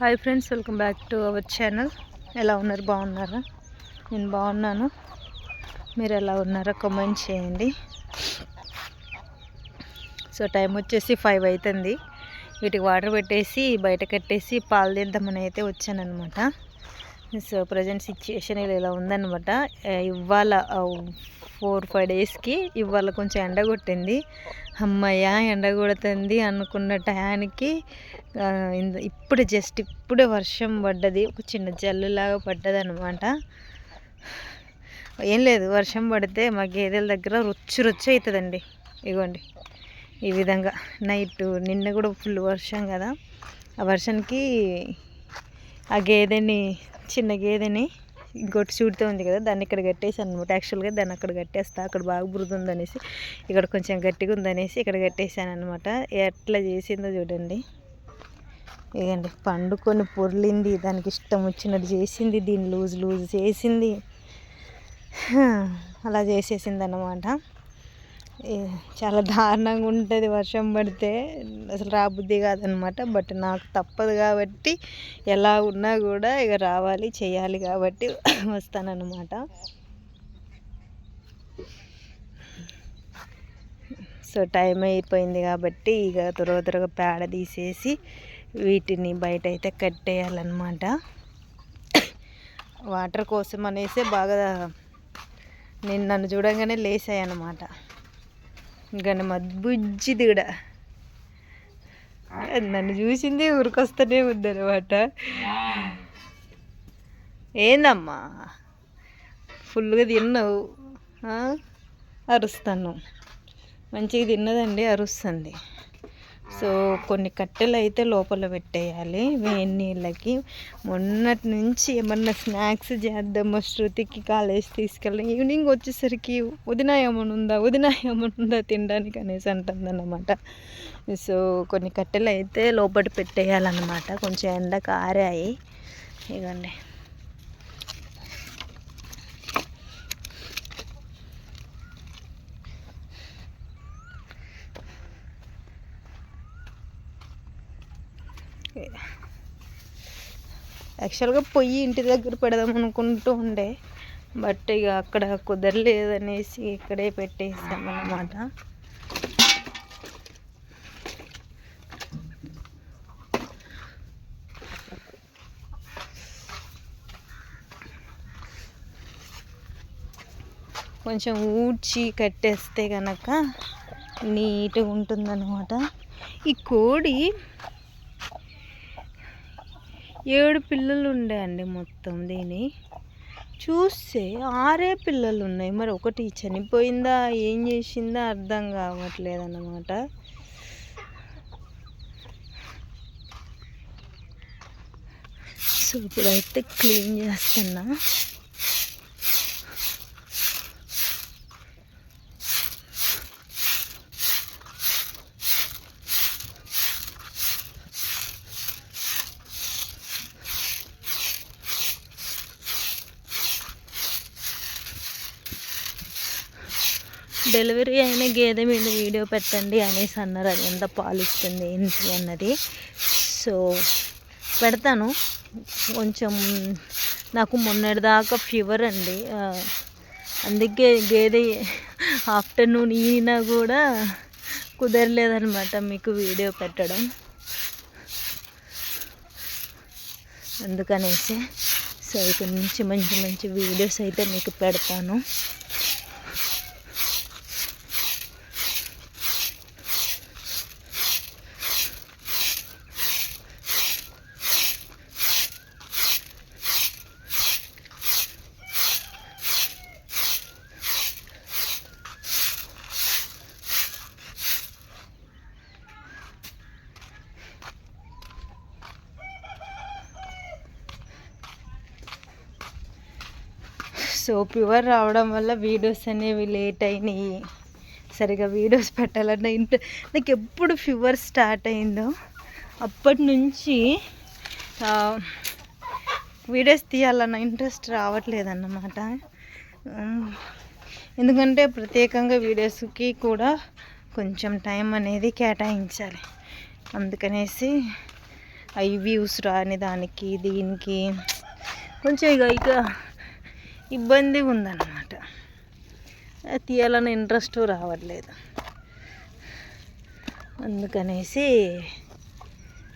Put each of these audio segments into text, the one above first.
Hi friends welcome back to our channel. ఎలా ఉన్నారు? బాగున్నారా? నేను బాగున్నాను. మీరు ఎలా ఉన్నారా కామెంట్ చేయండి. సో టైం వచ్చేసి ఫైవ్ అవుతుంది వీటికి వాటర్ పెట్టేసి బయట కట్టేసి పాలు తీద్దామని అయితే వచ్చానమాట సో ప్రజెంట్ సిచ్యుయేషన్ ఇలా ఉందన్నమాట. ఇవాళ ఫోర్ ఫైవ్ డేస్కి ఇవాళ కొంచెం ఎండ కొట్టింది. అమ్మయ్య ఎండ కొడుతుంది అనుకున్న టయానికి ఇప్పుడు జస్ట్ ఇప్పుడే వర్షం పడ్డది. ఒక చిన్న జల్లులాగా పడ్డది అనమాట ఏం లేదు వర్షం పడితే మా గేదెల దగ్గర రుచి రుచి అవుతుందండి ఇగోండి. ఈ విధంగా నైట్ నిన్న కూడా ఫుల్ వర్షం కదా. ఆ వర్షానికి ఆ గేదెని చిన్న గేదెని ఇంకోటి చూడితే ఉంది కదా దాన్ని ఇక్కడ కట్టేసాను అనమాట యాక్చువల్గా దాన్ని అక్కడ కట్టేస్తా అక్కడ బాగా బురద ఉందనేసి ఇక్కడ కొంచెం గట్టిగా ఉందనేసి ఇక్కడ కట్టేసాను అనమాట ఎట్లా చేసిందో చూడండి. ఇదండి పండుకొని పొర్లింది దానికి ఇష్టం వచ్చినట్టు చేసింది దీన్ని లూజ్ లూజ్ చేసింది. అలా చేసేసింది అన్నమాట చాలా దారుణంగా ఉంటుంది వర్షం పడితే. అసలు రాబుద్ది కాదనమాట. బట్ నాకు తప్పదు కాబట్టి ఎలా ఉన్నా కూడా ఇక రావాలి చేయాలి కాబట్టి వస్తానన్నమాట సో టైం అయిపోయింది కాబట్టి ఇక త్వర త్వరగా పేడ తీసేసి వీటిని బయట అయితే కట్టేయాలన్నమాట వాటర్ కోసం అనేసి బాగా నేను నన్ను చూడంగానే లేసాయి అన్నమాట ఇంకా మద్బుజ్జి కూడా నన్ను చూసింది ఊరికొస్తూనే ఉందన్నమాట. ఏందమ్మా? ఫుల్గా తిన్నావు. అరుస్తాను. మంచిగా తిన్నదండి అరుస్తుంది. సో కొన్ని కట్టెలు అయితే లోపల పెట్టేయాలి. వేడి నీళ్ళకి. మొన్నటి నుంచి ఏమన్నా స్నాక్స్ చేద్దామో శృతికి కాలేజ్ తీసుకెళ్ళి. ఈవినింగ్ వచ్చేసరికి వదిన ఏమైనా ఉందా? వదిన ఏమైనా ఉందా తినడానికి అనేసి అంటుందన్నమాట. సో కొన్ని కట్టెలు అయితే లోపల పెట్టేయాలన్నమాట. కొంచెం ఎండకు ఆరాయి ఇదండి యాక్చువల్గా పొయ్యి ఇంటి దగ్గర పెడదాం అనుకుంటూ ఉండే బట్ ఇక అక్కడ కుదరలేదనేసి ఇక్కడే పెట్టేసామన్నమాట. కొంచెం ఊడ్చి కట్టేస్తే కనుక నీట్గా ఉంటుందన్నమాట. ఈ కోడి ఏడు పిల్లలు ఉండే అండి మొత్తం దీని. చూస్తే ఆరే పిల్లలు ఉన్నాయి మరి ఒకటి చనిపోయిందా ఏం చేసిందా అర్థం కావట్లేదు అన్నమాట సో ఇప్పుడైతే క్లీన్ చేస్తున్నా. డెలివరీ అయిన గేదె మీద వీడియో పెట్టండి అనేసి అన్నారు. అది ఎంత పాలు ఇస్తుంది ఏంటి అన్నది. సో పెడతాను. కొంచెం నాకు మొన్నటిదాకా ఫీవర్ అండి. అందుకే గేదె ఆఫ్టర్నూన్ ఈనా కూడా కుదరలేదనమాట మీకు వీడియో పెట్టడం. అందుకనేసి సో ఇక నుంచి మంచి మంచి వీడియోస్ అయితే మీకు పెడతాను. సో ప్యూర్ రావడం వల్ల వీడియోస్ అనేవి లేట్ అయినాయి. సరిగా వీడియోస్ పెట్టాలంటే ఇంట నాకు ఎప్పుడు ఫీవర్ స్టార్ట్ అయిందో అప్పటి నుంచి వీడియోస్ తీయాలన్న ఇంట్రెస్ట్ రావట్లేదన్నమాట. ఎందుకంటే ప్రత్యేకంగా వీడియోస్కి కూడా కొంచెం టైం అనేది కేటాయించాలి. అందుకనేసి అవి వ్యూస్ రాని దానికి దీనికి కొంచెం ఇక ఇక ఇబ్బంది ఉందన్నమాట. అది తీయాలని ఇంట్రెస్ట్ రావట్లేదు. అందుకనేసి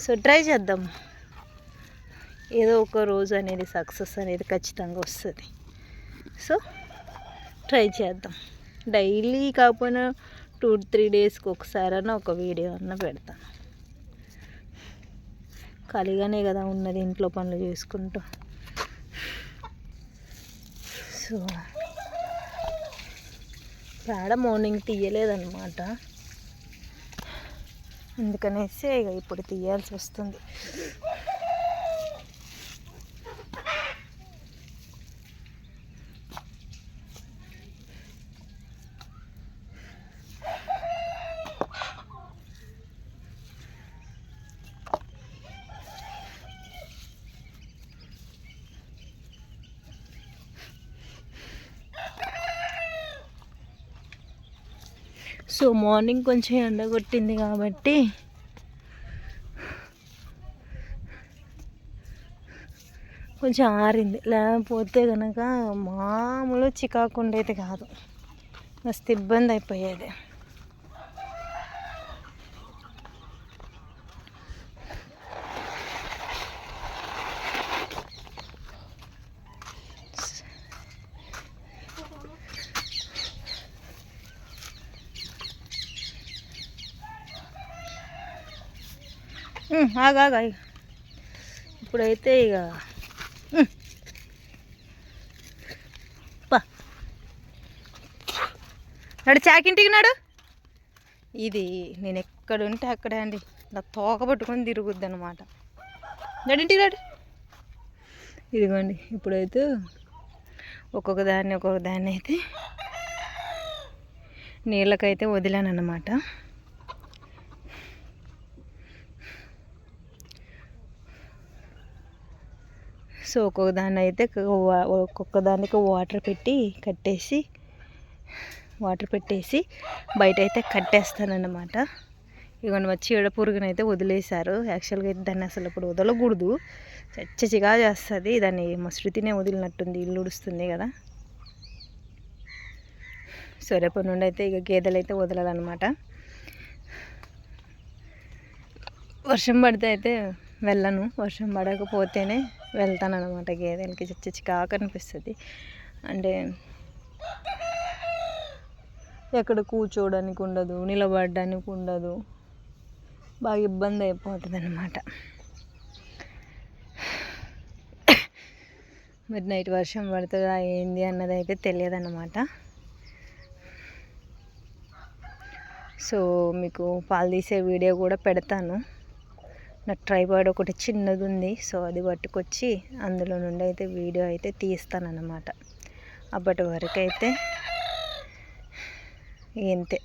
సో ట్రై చేద్దాం. ఏదో ఒక రోజు అనేది సక్సెస్ అనేది ఖచ్చితంగా వస్తుంది. సో ట్రై చేద్దాం. డైలీ కాకపోయినా టూ త్రీ డేస్కి ఒకసారైనా ఒక వీడియో అన్న పెడతాను. ఖాళీగానే కదా ఉన్నది ఇంట్లో పనులు చేసుకుంటూ. సో పేడ మార్నింగ్ తీయలేదన్నమాట. అందుకనేసి ఇక ఇప్పుడు తీయాల్సి వస్తుంది. సో మార్నింగ్ కొంచెం ఎండ కొట్టింది కాబట్టి కొంచెం ఆరింది. లేకపోతే కనుక మామూలు చికాకు ఉండేది కాదు. మస్తు ఇబ్బంది అయిపోయేది. ఆగా ఇప్పుడైతే ఇక నాడు చాకింటికి నాడు? ఇది నేను ఎక్కడ ఉంటే అక్కడే అండి. నా తోక పట్టుకొని తిరుగుద్ది అనమాట నడింటికి నాడు? ఇదిగోండి ఇప్పుడైతే ఒక్కొక్క దాన్ని ఒక్కొక్క దాన్ని అయితే నీళ్ళకైతే వదిలాను అనమాట సో ఒక్కొక్క దాన్ని అయితే ఒక్కొక్క దానికి వాటర్ పెట్టి కట్టేసి వాటర్ పెట్టేసి బయట అయితే కట్టేస్తానన్నమాట ఇవన్నీ వచ్చి ఏడ పురుగునైతే అయితే వదిలేశారు. యాక్చువల్గా అయితే దాన్ని అసలు ఇప్పుడు వదలకూడదు. చచ్చచిగా చేస్తుంది. దాన్ని మా వదిలినట్టుంది. ఇల్లు ఉడుస్తుంది కదా. సో రేపటి నుండి అయితే ఇక గేదెలు అయితే వదలాలన్నమాట. వర్షం పడితే అయితే వెళ్ళను. వర్షం పడకపోతేనే వెళ్తాను అనమాట గేదెలకి. చిచ్చి చికాకు అనిపిస్తుంది అంటే ఎక్కడ కూర్చోవడానికి ఉండదు నిలబడడానికి ఉండదు. బాగా ఇబ్బంది అయిపోతుంది అనమాట మరి నైట్ వర్షం పడుతుందా ఏంది అన్నది అయితే తెలియదు అనమాట సో మీకు పాలు తీసే వీడియో కూడా పెడతాను. నా ట్రైపాడ్ ఒకటి చిన్నది ఉంది సో అది పట్టుకొచ్చి అందులో నుండి అయితే వీడియో అయితే తీస్తానన్నమాట. అప్పటి వరకు అయితే ఇంతే.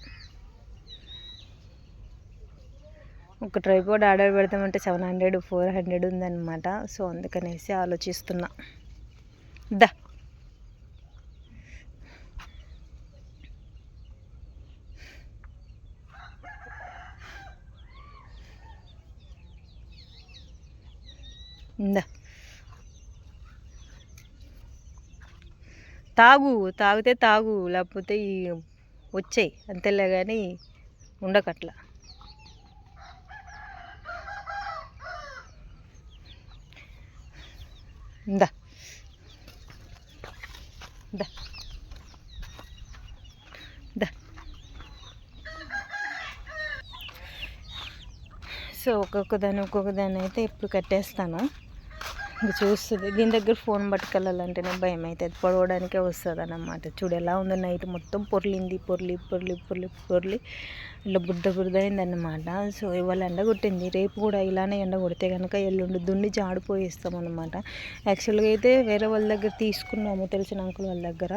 ఒక ట్రైపాడ్ ఆర్డర్ పెడతామంటే సెవెన్ హండ్రెడ్ ఫోర్ హండ్రెడ్ ఉందన్నమాట సో అందుకనేసి ఆలోచిస్తున్నా. దా ఇందా. తాగు తాగితే తాగు లేకపోతే ఈ వచ్చాయి అంతేలే కానీ ఉండకట్లా. ఇందా. ఇందా. సో ఒక్కొక్క దాన్ని ఒక్కొక్క దాన్ని అయితే ఇప్పుడు కట్టేస్తాను. ఇంక చూస్తుంది. దీని దగ్గర ఫోన్ పట్టుకెళ్ళాలంటేనే భయం అవుతుంది పడవడానికే వస్తుంది అన్నమాట చూడు ఎలా ఉందో నైట్ మొత్తం పొర్లింది పొర్లి పొర్లి పొర్లి పొర్లి. ఇట్లా బుడ్డ బుడ్డ అయిందన్నమాట సో ఇవాళ ఎండ కొట్టింది. రేపు కూడా ఇలానే ఎండ కొడితే కనుక ఎల్లుండి దున్ని జాడిపోయిస్తాం అనమాట యాక్చువల్గా అయితే వేరే వాళ్ళ దగ్గర తీసుకున్నాము. తెలిసిన అంకుల్ వాళ్ళ దగ్గర.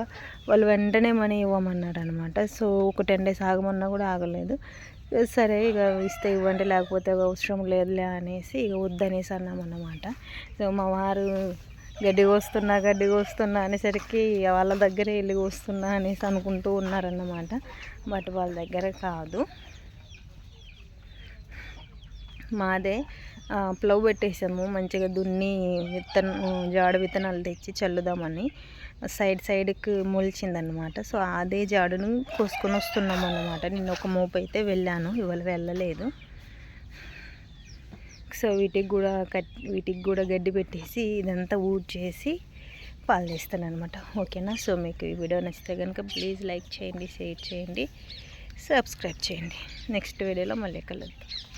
వాళ్ళు వెంటనే మనీ ఇవ్వమన్నారు అనమాట సో ఒక టెన్ డేస్ ఆగమన్నా కూడా ఆగలేదు. సరే ఇక ఇస్తే ఇవ్వండి లేకపోతే అవసరం లేదులే అనేసి ఇక వద్దనేసి అన్నామన్నమాట సో మా వారు గడ్డి కోస్తున్నా గడ్డి కోస్తున్నా అనేసరికి వాళ్ళ దగ్గరే వెళ్ళి కోస్తున్నా అనేసి అనుకుంటూ ఉన్నారన్నమాట. బట్ వాళ్ళ దగ్గర కాదు. మాదే ప్లవ్ పెట్టేసాము. మంచిగా దున్ని విత్తనం జాడ విత్తనాలు తెచ్చి చల్లుదామని. సైడ్ సైడ్కి మొలిచిందనమాట సో అదే జాడును కోసుకొని వస్తున్నాం అనమాట నిన్న ఒక మోపు అయితే వెళ్ళాను. ఇవాళ వెళ్ళలేదు. సో వీటికి కూడా కట్ వీటికి కూడా గడ్డి పెట్టేసి ఇదంతా ఊడ్ చేసి పాలు చేస్తాను అనమాట ఓకేనా? సో మీకు ఈ వీడియో నచ్చితే కనుక ప్లీజ్ లైక్ చేయండి షేర్ చేయండి సబ్స్క్రైబ్ చేయండి. నెక్స్ట్ వీడియోలో మళ్ళీ కలుద్దాం.